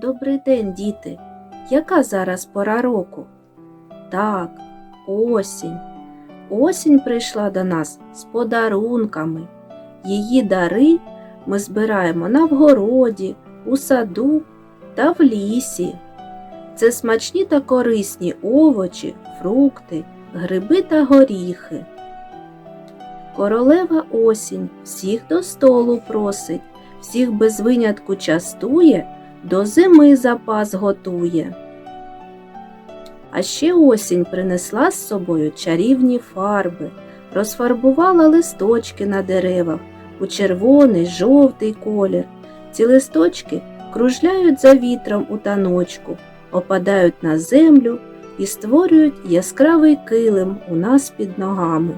Добрий день, діти. Яка зараз пора року? Так, осінь. Осінь прийшла до нас з подарунками. Її дари ми збираємо на вгороді, у саду та в лісі. Це смачні та корисні овочі, фрукти, гриби та горіхи. Королева осінь всіх до столу просить, всіх без винятку частує, до зими запас готує. А ще осінь принесла з собою чарівні фарби, розфарбувала листочки на деревах у червоний, жовтий колір. Ці листочки кружляють за вітром у таночку, опадають на землю і створюють яскравий килим у нас під ногами.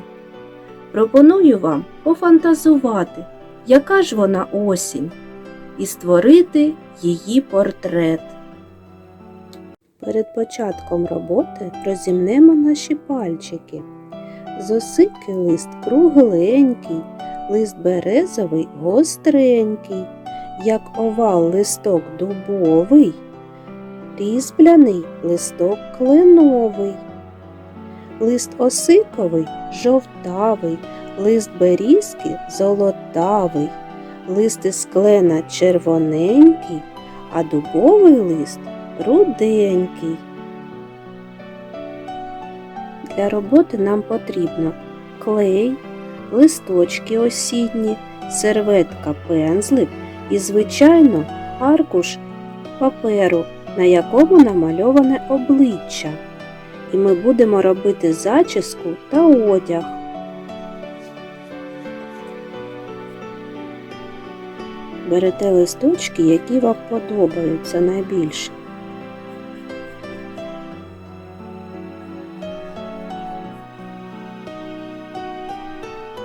Пропоную вам пофантазувати, яка ж вона осінь, і створити її портрет. Перед початком роботи розімнемо наші пальчики. З осики лист кругленький, лист березовий гостренький, як овал листок дубовий, різьбляний листок кленовий, лист осиковий жовтавий, лист берізки золотавий, лист із клена червоненький, а дубовий лист руденький. Для роботи нам потрібно клей, листочки осінні, серветка пензлик і, звичайно, аркуш паперу, на якому намальоване обличчя. І ми будемо робити зачіску та одяг. Берете листочки, які вам подобаються найбільше.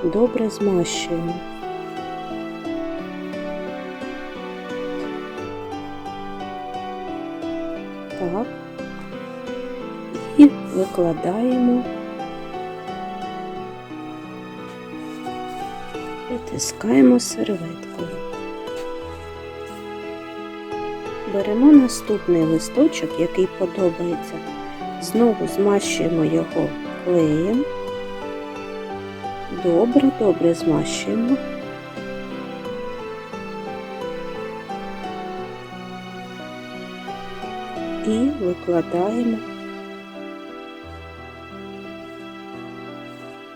Добре змащуємо. Так. І викладаємо. Притискаємо серветкою. Беремо наступний листочок, який подобається. Знову змащуємо його клеєм. Добре, добре змащуємо. І викладаємо,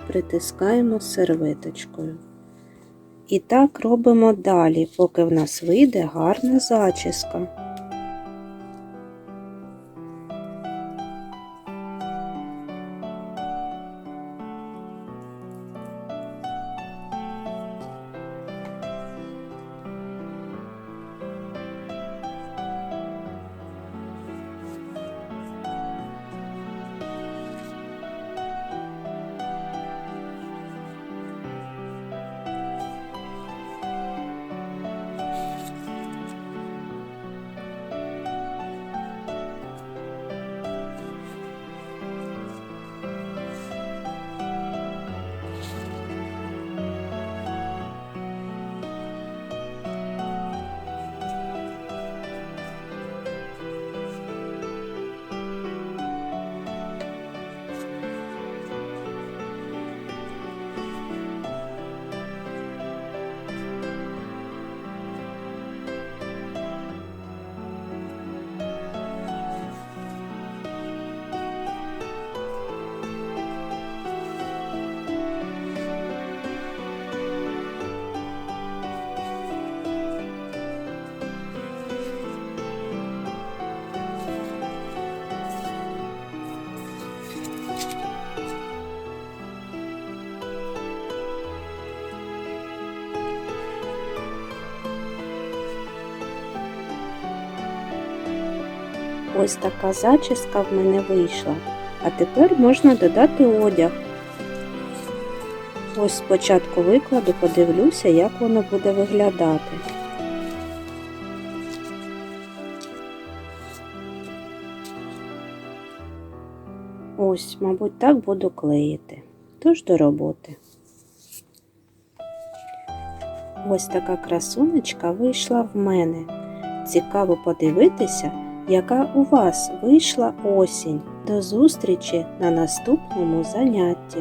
притискаємо серветочкою. І так робимо далі, поки в нас вийде гарна зачіска. Ось така зачіска в мене вийшла. А тепер можна додати одяг. Ось спочатку викладу, подивлюся, як воно буде виглядати. Ось, мабуть, так буду клеїти. Тож до роботи. Ось така красунечка вийшла в мене. цікаво подивитися, яка у вас вийшла осінь. До зустрічі на наступному занятті.